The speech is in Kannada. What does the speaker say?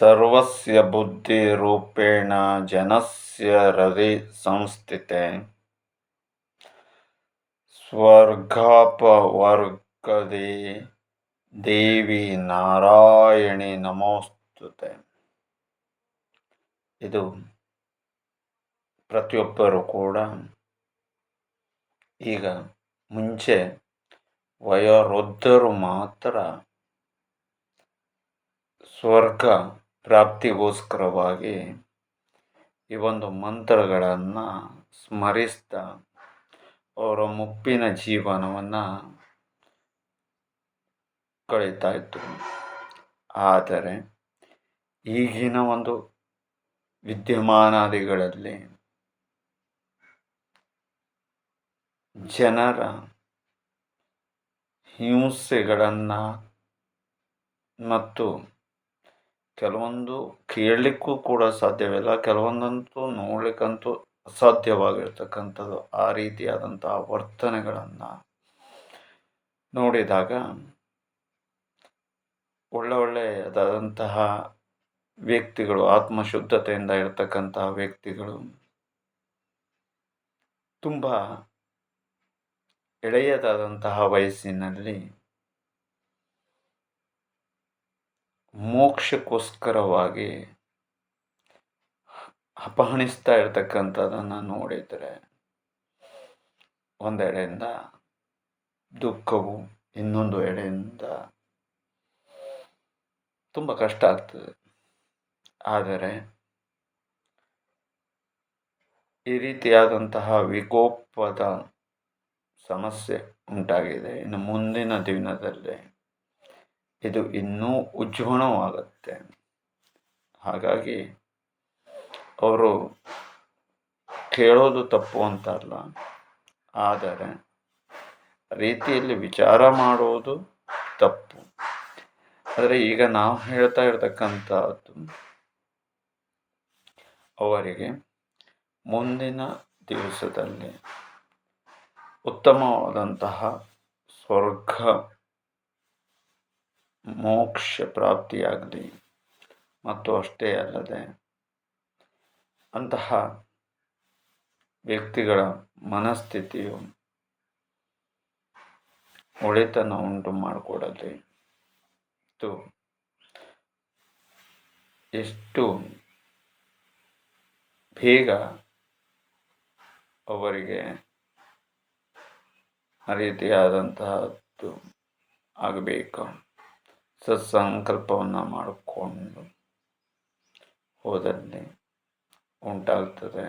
ಸರ್ವಸ್ಯ ಬುದ್ಧಿರೂಪೇಣ ಜನಸ್ಯ ರವಿ ಸಂಸ್ಥಿತೆ ಸ್ವರ್ಗಾಪವರ್ಗದಿ ದೇವಿ ನಾರಾಯಣಿ ನಮೋಸ್ತುತೆ ಇದು ಪ್ರತಿಯೊಬ್ಬರು ಕೂಡ ಈಗ ಮುಂಚೆ ವಯೋವೃದ್ಧರು ಮಾತ್ರ ಸ್ವರ್ಗ ಪ್ರಾಪ್ತಿಗೋಸ್ಕರವಾಗಿ ಈ ಒಂದು ಮಂತ್ರಗಳನ್ನು ಸ್ಮರಿಸ್ತಾ ಅವರ ಮುಪ್ಪಿನ ಜೀವನವನ್ನು ಕಳೀತಾ ಇತ್ತು ಆದರೆ ಈಗಿನ ಒಂದು ವಿದ್ಯಮಾನಾದಿಗಳಲ್ಲಿ ಜನರ ಹಿಂಸೆಗಳನ್ನು ಮತ್ತು ಕೆಲವೊಂದು ಕೇಳಲಿಕ್ಕೂ ಕೂಡ ಸಾಧ್ಯವಿಲ್ಲ, ಕೆಲವೊಂದಂತೂ ನೋಡ್ಲಿಕ್ಕಂತೂ ಅಸಾಧ್ಯವಾಗಿರ್ತಕ್ಕಂಥದ್ದು ಆ ರೀತಿಯಾದಂತಹ ವರ್ತನೆಗಳನ್ನು ನೋಡಿದಾಗ ಒಳ್ಳೆ ಒಳ್ಳೆಯದಾದಂತಹ ವ್ಯಕ್ತಿಗಳು, ಆತ್ಮಶುದ್ಧತೆಯಿಂದ ಇರತಕ್ಕಂತಹ ವ್ಯಕ್ತಿಗಳು ತುಂಬ ಎಳೆಯದಾದಂತಹ ವಯಸ್ಸಿನಲ್ಲಿ ಮೋಕ್ಷಕ್ಕೋಸ್ಕರವಾಗಿ ಅಪಹಣಿಸ್ತಾ ಇರ್ತಕ್ಕಂಥದ್ದನ್ನು ನೋಡಿದರೆ ಒಂದೆಡೆಯಿಂದ ದುಃಖವು ಇನ್ನೊಂದು ಎಡೆಯಿಂದ ತುಂಬ ಕಷ್ಟ ಆಗ್ತದೆ. ಆದರೆ ಈ ರೀತಿಯಾದಂತಹ ವಿಕೋಪದ ಸಮಸ್ಯೆ ಉಂಟಾಗಿದೆ. ಇನ್ನು ಮುಂದಿನ ದಿನದಲ್ಲಿ ಇದು ಇನ್ನೂ ಉಜ್ವಣವಾಗುತ್ತೆ ಹಾಗಾಗಿ ಅವರು ಕೇಳೋದು ತಪ್ಪು ಅಂತಲ್ಲ ಆದರೆ ರೀತಿಯಲ್ಲಿ ವಿಚಾರ ಮಾಡುವುದು ತಪ್ಪು. ಆದರೆ ಈಗ ನಾವು ಹೇಳ್ತಾ ಇರ್ತಕ್ಕಂಥದ್ದು ಅವರಿಗೆ ಮುಂದಿನ ದಿವಸದಲ್ಲಿ ಉತ್ತಮವಾದಂತಹ ಸ್ವರ್ಗ ಮೋಕ್ಷ ಪ್ರಾಪ್ತಿಯಾಗಲಿ. ಮತ್ತು ಅಷ್ಟೇ ಅಲ್ಲದೆ ಅಂತಹ ವ್ಯಕ್ತಿಗಳ ಮನಸ್ಥಿತಿಯು ಒಳಿತನ್ನು ಉಂಟು ಮಾಡಿಕೊಡಲಿ ಮತ್ತು ಎಷ್ಟು ಬೇಗ ಅವರಿಗೆ ಆ ರೀತಿಯಾದಂತಹದ್ದು ಆಗಬೇಕು. ಸತ್ಸಂಕಲ್ಪವನ್ನು ಮಾಡಿಕೊಂಡು ಹೋದಲ್ಲಿ ಉಂಟಾಗ್ತದೆ.